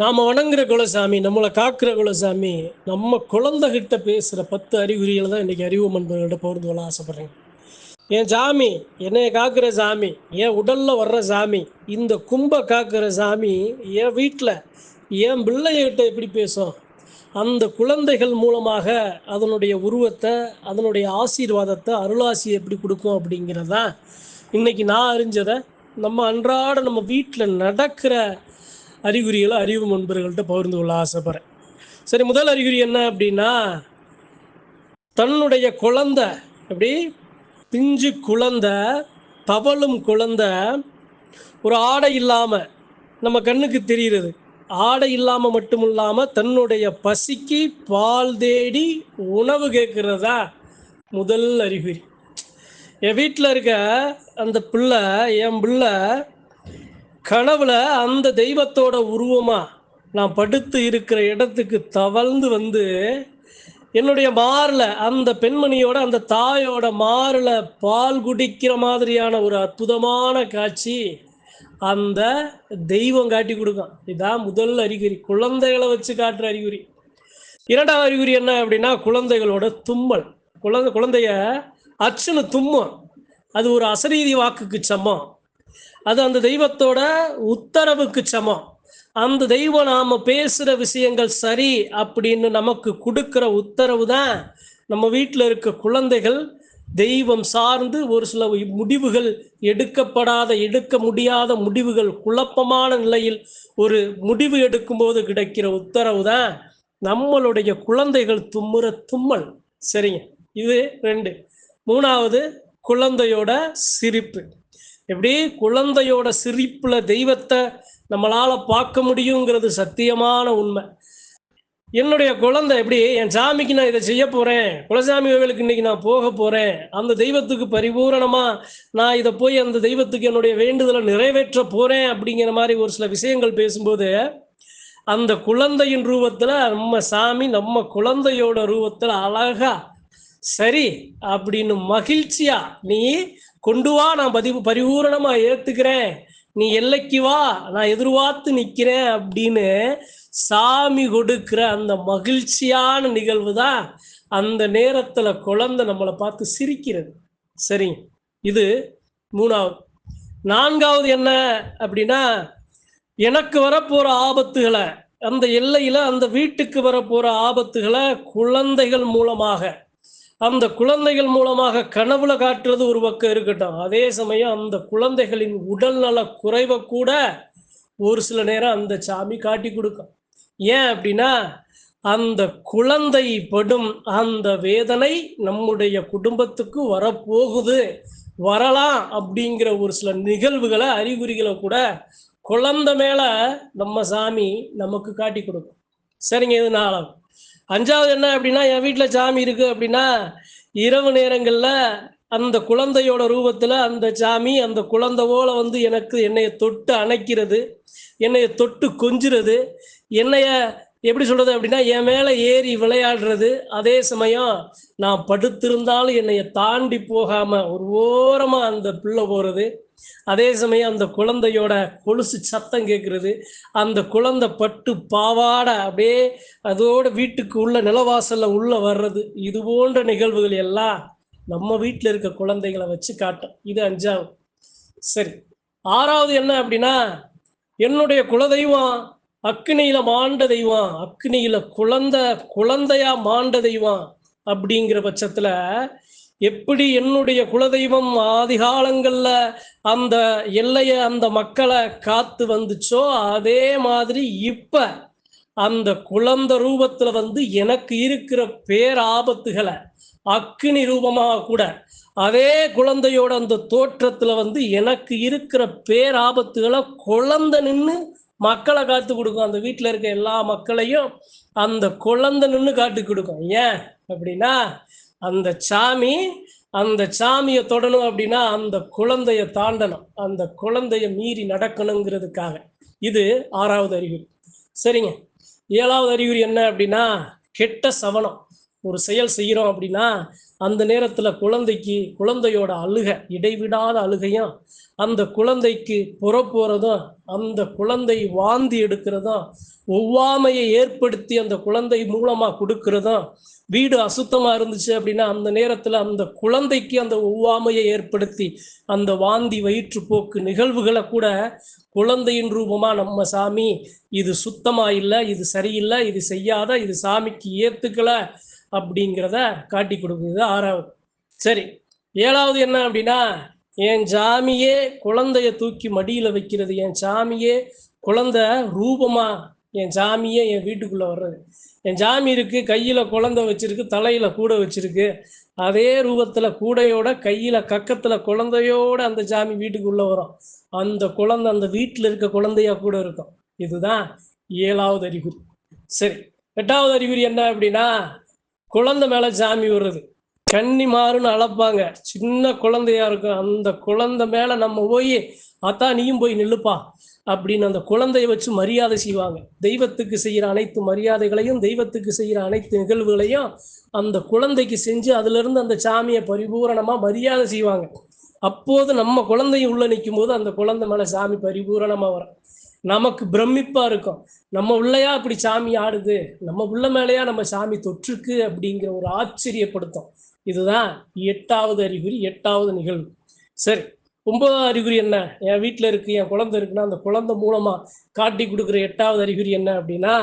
நாம வணங்குற குலசாமி நம்மளை காக்கிற குலசாமி நம்ம குழந்தைகிட்ட பேசுகிற பத்து அறிகுறிகளை தான் இன்னைக்கு அறிவு மண்பர்கள்ட்ட பகிர்ந்து கொள்ள ஆசைப்படுறேன். என் சாமி என்னைய காக்கிற சாமி என் உடல்ல வர்ற சாமி இந்த கும்ப காக்கிற சாமி என் வீட்டில் என் பிள்ளைகிட்ட எப்படி பேசும்? அந்த குழந்தைகள் மூலமாக அதனுடைய உருவத்தை அதனுடைய ஆசீர்வாதத்தை அருளாசி எப்படி கொடுக்கும் அப்படிங்கிறதான் இன்னைக்கு நான் அறிஞ்சதை நம்ம அன்றாட நம்ம வீட்டில் நடக்கிற அறிகுறிகளை அறிவு நண்பர்கள்ட்ட பகிர்ந்து கொள்ள ஆசைப்படுறேன். சரி முதல் அறிகுறி என்ன அப்படின்னா தன்னுடைய குழந்தை எப்படி? பிஞ்சு குழந்தை தவளும் குழந்தை ஒரு ஆடை இல்லாமல் நம்ம கண்ணுக்கு தெரிகிறது. ஆடை இல்லாமல் மட்டும் இல்லாமல் தன்னுடைய பசிக்கு பால் தேடி உணவு கேட்குறதா? முதல் அறிகுறி. என் வீட்டில் இருக்க அந்த பிள்ளை என் பிள்ளை கனவுல அந்த தெய்வத்தோட உருவமா நான் படுத்து இருக்கிற இடத்துக்கு தவழ்ந்து வந்து என்னுடைய மாரில் அந்த பெண்மணியோட அந்த தாயோட மாரில் பால் குடிக்கிற மாதிரியான ஒரு அற்புதமான காட்சி அந்த தெய்வம் காட்டி கொடுக்கும் இதான் முதல் அறிகுறி. குழந்தைகளை வச்சு காட்டுற அறிகுறி. இரண்டாவது அறிகுறி என்ன அப்படின்னா குழந்தைகளோட தும்மல். குழந்தை குழந்தைய அச்சுன்னு தும்மும் அது ஒரு அசரீதி வாக்குக்கு சமம். அது அந்த தெய்வத்தோட உத்தரவுக்கு சமம். அந்த தெய்வம் நாம பேசுற விஷயங்கள் சரி அப்படின்னு நமக்கு கொடுக்கிற உத்தரவு தான் நம்ம வீட்டில் இருக்க குழந்தைகள் தெய்வம் சார்ந்து ஒரு சில முடிவுகள் எடுக்கப்படாத எடுக்க முடியாத முடிவுகள் குழப்பமான நிலையில் ஒரு முடிவு எடுக்கும்போது கிடைக்கிற உத்தரவு தான் நம்மளுடைய குழந்தைகள் தும்முற தும்மல். சரிங்க. இது ரெண்டு. மூணாவது குழந்தையோட சிரிப்பு. எப்படி குழந்தையோட சிரிப்புல தெய்வத்தை நம்மளால பார்க்க முடியுங்கிறது சத்தியமான உண்மை. என்னுடைய குழந்தை எப்படி என் சாமிக்கு நான் இதை செய்ய போறேன் குலசாமி கோவிலுக்கு இன்னைக்கு நான் போக போறேன் அந்த தெய்வத்துக்கு பரிபூரணமா நான் இதை போய் அந்த தெய்வத்துக்கு என்னுடைய வேண்டுதலை நிறைவேற்ற போறேன் அப்படிங்கிற மாதிரி ஒரு சில விஷயங்கள் பேசும்போது அந்த குழந்தையின் ரூபத்துல நம்ம சாமி நம்ம குழந்தையோட ரூபத்துல அழகா சரி அப்படின்னு மகிழ்ச்சியா நீ கொண்டு வா நான் பதிவு பரிபூரணமா ஏத்துக்கிறேன். நீ எல்லைக்கு வா நான் எதிர்பார்த்து நிக்கிறேன் அப்படின்னு சாமி கொடுக்கிற அந்த மகிழ்ச்சியான நிகழ்வு தான் அந்த நேரத்துல குழந்தை நம்மளை பார்த்து சிரிக்கிறது. சரி இது மூணாவது. நான்காவது என்ன அப்படின்னா எனக்கு வரப்போற ஆபத்துகளை அந்த எல்லையில அந்த வீட்டுக்கு வரப்போற ஆபத்துகளை குழந்தைகள் மூலமாக அந்த குழந்தைகள் மூலமாக கனவுல காட்டுறது ஒரு பக்கம் இருக்கட்டும். அதே சமயம் அந்த குழந்தைகளின் உடல்நல குறைவை கூட ஒரு சில நேரம் அந்த சாமி காட்டி கொடுக்கும். ஏன் அப்படின்னா அந்த குழந்தை படும் அந்த வேதனை நம்முடைய குடும்பத்துக்கு வரப்போகுது. வரலாம் அப்படிங்கிற ஒரு சில நிகழ்வுகளை அறிகுறிகளை கூட குழந்தை மேல நம்ம சாமி நமக்கு காட்டி கொடுக்கும். சரிங்க இது நாளாகும். அஞ்சாவது என்ன அப்படின்னா என் வீட்டில் சாமி இருக்கு அப்படின்னா இரவு நேரங்களில் அந்த குழந்தையோட ரூபத்தில் அந்த சாமி அந்த குழந்தைவோல வந்து எனக்கு என்னைய தொட்டு அணைக்கிறது என்னைய தொட்டு கொஞ்சுறது என்னைய எப்படி சொல்றது அப்படின்னா என் மேலே ஏறி விளையாடுறது அதே சமயம் நான் படுத்திருந்தாலும் என்னைய தாண்டி போகாம ஒரு ஓரமா அந்த பிள்ளை போறது அதே சமயம் அந்த குழந்தையோட கொலுசு சத்தம் கேட்கறது அந்த குழந்தை பட்டு பாவாடை அப்படியே அதோட வீட்டுக்கு உள்ள நிலவாசல்ல உள்ள வர்றது இது போன்ற நிகழ்வுகள் எல்லாம் நம்ம வீட்டில் இருக்க குழந்தைகளை வச்சு காட்டும். இது அஞ்சாவது. சரி. ஆறாவது என்ன அப்படின்னா என்னுடைய குலதெய்வம் அக்னியில மாண்ட தெய்வம் அக்னியில குழந்தை குழந்தையா மாண்ட தெய்வம் அப்படிங்கிற பட்சத்துல எப்படி என்னுடைய குலதெய்வம் ஆதிகாலங்கள்ல அந்த எல்லைய அந்த மக்களை காத்து வந்துச்சோ அதே மாதிரி இப்ப அந்த குழந்த ரூபத்துல வந்து எனக்கு இருக்கிற பேராபத்துகளை அக்னி ரூபமாக கூட அதே குழந்தையோட அந்த தோற்றத்துல வந்து எனக்கு இருக்கிற பேராபத்துகளை குழந்தை நின்று மக்களை காத்து கொடுக்கும். அந்த வீட்டில் இருக்க எல்லா மக்களையும் அந்த குழந்தை நின்று காட்டு கொடுக்கும். ஏன் அப்படின்னா அந்த சாமி அந்த சாமியை தொடணும் அப்படின்னா அந்த குழந்தைய தாண்டணும். அந்த குழந்தைய மீறி நடக்கணுங்கிறதுக்காக. இது ஆறாவது அறிகுறி. சரிங்க. ஏழாவது அறிகுறி என்ன அப்படின்னா கெட்ட சவனம். ஒரு செயல் செய்கிறோம் அப்படின்னா அந்த நேரத்தில் குழந்தைக்கு குழந்தையோட அழுகை இடைவிடாத அழுகையும் அந்த குழந்தைக்கு புறப்போகிறதும் அந்த குழந்தை வாந்தி எடுக்கிறதும் ஒவ்வாமையை ஏற்படுத்தி அந்த குழந்தை மூலமாக கொடுக்கறதும் வீடு அசுத்தமாக இருந்துச்சு அப்படின்னா அந்த நேரத்தில் அந்த குழந்தைக்கு அந்த ஒவ்வாமையை ஏற்படுத்தி அந்த வாந்தி வயிற்றுப்போக்கு நிகழ்வுகளை கூட குழந்தையின் ரூபமாக நம்ம சாமி இது சுத்தமாக இல்லை இது சரியில்லை இது செய்யாத இது சாமிக்கு ஏற்றுக்கலை அப்படிங்கிறத காட்டி கொடுக்குது ஆறாவது. சரி ஏழாவது என்ன அப்படின்னா என் சாமியே குழந்தைய தூக்கி மடியில் வைக்கிறது என் சாமியே குழந்தை ரூபமா என் சாமியே என் வீட்டுக்குள்ளே வர்றது. என் சாமி இருக்கு கையில் குழந்தை வச்சிருக்கு தலையில் கூட வச்சிருக்கு. அதே ரூபத்தில் கூடையோட கையில் கக்கத்தில் குழந்தையோட அந்த சாமி வீட்டுக்குள்ளே வரும். அந்த குழந்தை அந்த வீட்டில் இருக்க குழந்தையா கூட இருக்கும். இதுதான் ஏழாவது அறிகுறி. சரி எட்டாவது அறிகுறி என்ன அப்படின்னா குழந்தை மேல சாமி விடுறது. கன்னி மாறுன்னு அளப்பாங்க சின்ன குழந்தையா இருக்கும். அந்த குழந்தை மேல நம்ம போய் அத்தா நீயும் போய் நில்லுப்பா. அப்படின்னு அந்த குழந்தையை வச்சு மரியாதை செய்வாங்க. தெய்வத்துக்கு செய்கிற அனைத்து மரியாதைகளையும் தெய்வத்துக்கு செய்கிற அனைத்து நிகழ்வுகளையும் அந்த குழந்தைக்கு செஞ்சு அதுலேருந்து அந்த சாமியை பரிபூரணமாக மரியாதை செய்வாங்க. அப்போது நம்ம குழந்தையும் உள்ளே நிற்கும் போது அந்த குழந்தை மேலே சாமி பரிபூரணமாக வரும். நமக்கு பிரமிப்பா இருக்கும். நம்ம உள்ளையா அப்படி சாமி ஆடுது? நம்ம உள்ள மேலேயா நம்ம சாமி தொற்றுக்கு அப்படிங்கிற ஒரு ஆச்சரியப்படுத்தும். இதுதான் எட்டாவது அறிகுறி எட்டாவது நிகழ்வு. சரி ஒன்பதாவது அறிகுறி என்ன? என் வீட்டில் இருக்கு என் குழந்தை இருக்குன்னா அந்த குழந்தை மூலமா காட்டி கொடுக்குற எட்டாவது அறிகுறி என்ன அப்படின்னா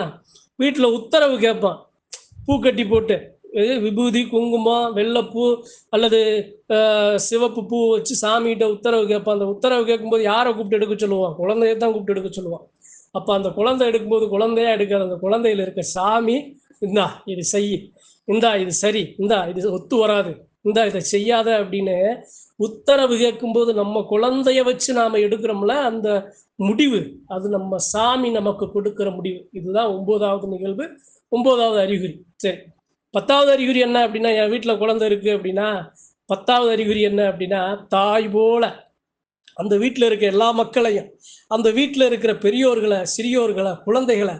வீட்டில் உத்தரவு கேட்பான். பூ கட்டி போட்டு விபூதி குங்குமம் வெள்ளைப்பூ அல்லது சிவப்பு பூ வச்சு சாமிகிட்ட உத்தரவு கேட்பான் அந்த உத்தரவு கேட்கும்போது யாரை கூப்பிட்டு எடுக்க சொல்லுவான்? குழந்தைய தான் கூப்பிட்டு எடுக்க சொல்லுவான். அப்போ அந்த குழந்தை எடுக்கும்போது குழந்தையா எடுக்காது அந்த குழந்தையில இருக்க சாமி இந்தா இது செய். இந்தா இது சரி. இந்தா இது ஒத்து வராது. இந்தா இதை செய்யாத அப்படின்னு உத்தரவு கேட்கும்போது நம்ம குழந்தைய வச்சு நாம எடுக்கிறோம்ல அந்த முடிவு. அது நம்ம சாமி நமக்கு கொடுக்கிற முடிவு. இதுதான் ஒன்பதாவது நிகழ்வு. ஒன்பதாவது அறிகுறி. சரி. பத்தாவது அறிகுறி என்ன அப்படின்னா என் வீட்டில் குழந்தை இருக்கு அப்படின்னா பத்தாவது அறிகுறி என்ன அப்படின்னா தாய் போல. அந்த வீட்டில் இருக்க எல்லா மக்களையும் அந்த வீட்டில் இருக்கிற பெரியோர்களை சிறியோர்களை குழந்தைகளை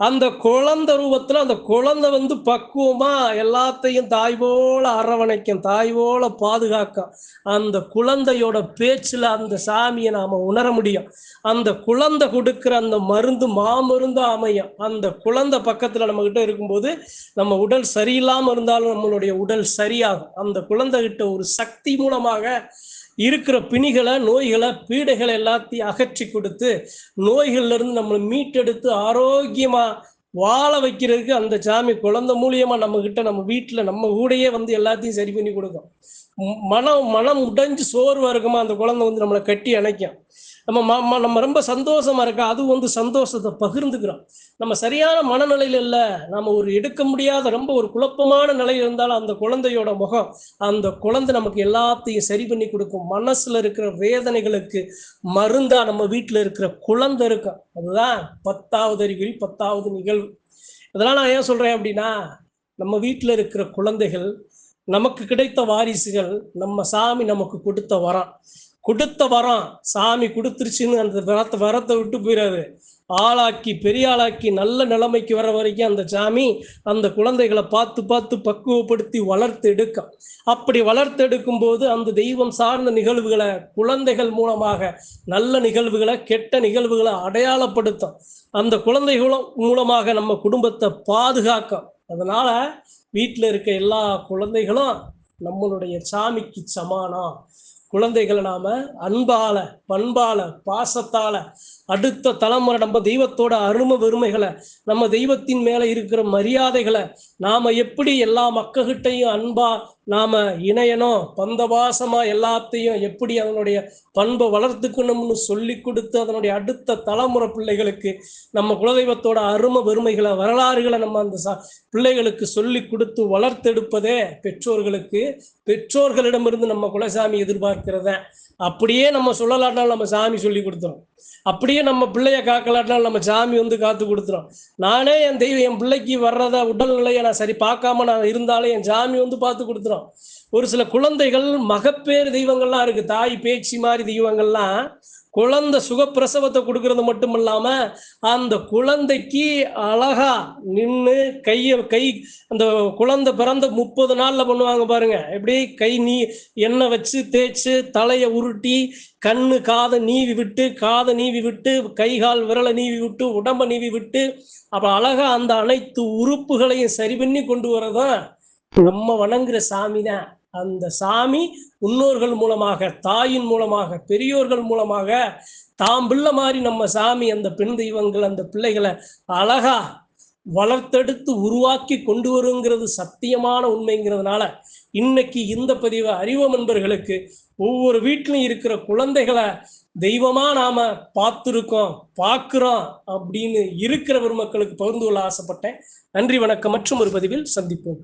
அந்த குழந்தை ரூபத்தில் அந்த குழந்தை வந்து பக்குவமா எல்லாத்தையும் தாய் போல அரவணைக்கும் தாய் போல பாதுகாக்கும். அந்த குழந்தையோட பேச்சுல அந்த சாமியை நாம உணர முடியும். அந்த குழந்தை கொடுக்குற அந்த மருந்து மாமருந்தும் அமையும். அந்த குழந்தை பக்கத்துல நம்ம கிட்ட இருக்கும்போது நம்ம உடல் சரியில்லாம இருந்தாலும் நம்மளுடைய உடல் சரியாகும். அந்த குழந்தை கிட்ட ஒரு சக்தி மூலமாக இருக்கிற பிணிகளை நோய்களை பீடைகளை எல்லாத்தையும் அகற்றி கொடுத்து நோய்கள்லேருந்து நம்மளை மீட்டெடுத்து ஆரோக்கியமாக வாழ வைக்கிறதுக்கு அந்த சாமி குழந்தை மூலியமாக நம்மக்கிட்ட நம்ம வீட்டில் நம்ம கூடயே வந்து எல்லாத்தையும் சரி பண்ணி கொடுக்கும். மனம் மனம் உடைஞ்சு சோர்வாக இருக்குமா அந்த குழந்தை வந்து நம்மளை கட்டி அணைக்கும். நம்ம ம- ம- நம்ம ரொம்ப சந்தோஷமா இருக்கா? அது வந்து சந்தோஷத்தை பகிர்ந்துக்கிறோம். நம்ம சரியான மனநிலையில இல்லை. நம்ம ஒரு எடுக்க முடியாத ரொம்ப ஒரு குழப்பமான நிலையில் இருந்தாலும் அந்த குழந்தையோட முகம் அந்த குழந்தை நமக்கு எல்லாத்தையும் சரி பண்ணி கொடுக்கும். மனசுல இருக்கிற வேதனைகளுக்கு மருந்தா நம்ம வீட்டில் இருக்கிற குழந்தை இருக்கும் அதுதான் பத்தாவது அறிகுறி பத்தாவது நிகழ்வு. இதெல்லாம் நான் ஏன் சொல்றேன் அப்படின்னா நம்ம வீட்டில் இருக்கிற குழந்தைகள் நமக்கு கிடைத்த வாரிசுகள் நம்ம சாமி நமக்கு கொடுத்த வரம். கொடுத்த வரம் சாமி கொடுத்துருச்சுன்னு அந்த வரத்தை வரத்தை விட்டு போயிடாது ஆளாக்கி பெரிய ஆளாக்கி நல்ல நிலைமைக்கு வர வரைக்கும் அந்த சாமி அந்த குழந்தைகளை பார்த்து பார்த்து பக்குவப்படுத்தி வளர்த்து எடுக்கும். அப்படி வளர்த்து எடுக்கும் போது அந்த தெய்வம் சார்ந்த நிகழ்வுகளை குழந்தைகள் மூலமாக நல்ல நிகழ்வுகளை கெட்ட நிகழ்வுகளை அடையாளப்படுத்தும். அந்த குழந்தைகளும் மூலமாக நம்ம குடும்பத்தை பாதுகாக்கும். அதனால வீட்டில் இருக்க எல்லா குழந்தைகளும் நம்மளுடைய சாமிக்கு சமானம். குழந்தைகளை நாம அன்பால பண்பால பாசத்தால அடுத்த தலைமுறை நம்ம தெய்வத்தோட அருமை பெருமைகளை நம்ம தெய்வத்தின் மேலே இருக்கிற மரியாதைகளை நாம் எப்படி எல்லா மக்கள்கிட்டையும் அன்பா நாம் இணையணும் பந்தவாசமாக எல்லாத்தையும் எப்படி அதனுடைய பண்பை வளர்த்துக்கணும்னு சொல்லி கொடுத்து அதனுடைய அடுத்த தலைமுறை பிள்ளைகளுக்கு நம்ம குலதெய்வத்தோட அருமை பெருமைகளை வரலாறுகளை நம்ம அந்த ச- பிள்ளைகளுக்கு சொல்லி கொடுத்து வளர்த்தெடுப்பதே பெற்றோர்களுக்கு பெற்றோர்களிடமிருந்து நம்ம குலசாமி எதிர்பார்க்கிறத. அப்படியே நம்ம சொல்லலாட்டாலும் நம்ம சாமி சொல்லி கொடுத்துரும் அப்படியே நம்ம பிள்ளைய காக்கலாட்டினாலும் நம்ம சாமி வந்து காத்து கொடுத்துரும் நானே என் தெய்வம் என் பிள்ளைக்கு வர்றத உடல்நிலையை நான் சரி பார்க்காம நான் இருந்தாலும் என் சாமி வந்து பார்த்து கொடுத்துரும் ஒரு சில குழந்தைகள் மகப்பேறு தெய்வங்கள்லாம் இருக்கு. தாய் பேச்சு மாதிரி தெய்வங்கள்லாம் குழந்தை சுகப்பிரசவத்தை கொடுக்கறது மட்டும் இல்லாம அந்த குழந்தைக்கு அழகா நின்று கையை கை அந்த குழந்தை பிறந்த முப்பது நாள்ல பண்ணுவாங்க பாருங்க. எப்படி? கை நீ எண்ணெய் வச்சு தேய்ச்சி தலையை உருட்டி கண்ணு காதை நீவி விட்டு காதை நீவி விட்டு கை கால் விரலை நீவி விட்டு உடம்ப நீவி விட்டு அப்ப அழகா அந்த அனைத்து உறுப்புகளையும் சரி பண்ணி கொண்டு வரதான் நம்ம வணங்குற சாமி தான் அந்த சாமி முன்னோர்கள் மூலமாக தாயின் மூலமாக பெரியோர்கள் மூலமாக தாம் பிள்ளை மாதிரி நம்ம சாமி அந்த பெண் தெய்வங்கள் அந்த பிள்ளைகளை அழகா வளர்த்தெடுத்து உருவாக்கி கொண்டு வருங்கிறது சத்தியமான உண்மைங்கிறதுனால இன்னைக்கு இந்த பதிவை அறிவம் நண்பர்களுக்கு. ஒவ்வொரு வீட்லையும் இருக்கிற குழந்தைகளை தெய்வமா நாம பார்த்துருக்கோம் பார்க்குறோம் அப்படின்னு இருக்கிற பெருமக்களுக்கு பகிர்ந்து கொள்ள ஆசைப்பட்டேன். நன்றி வணக்கம். மற்றும் ஒரு பதிவில் சந்திப்போம்.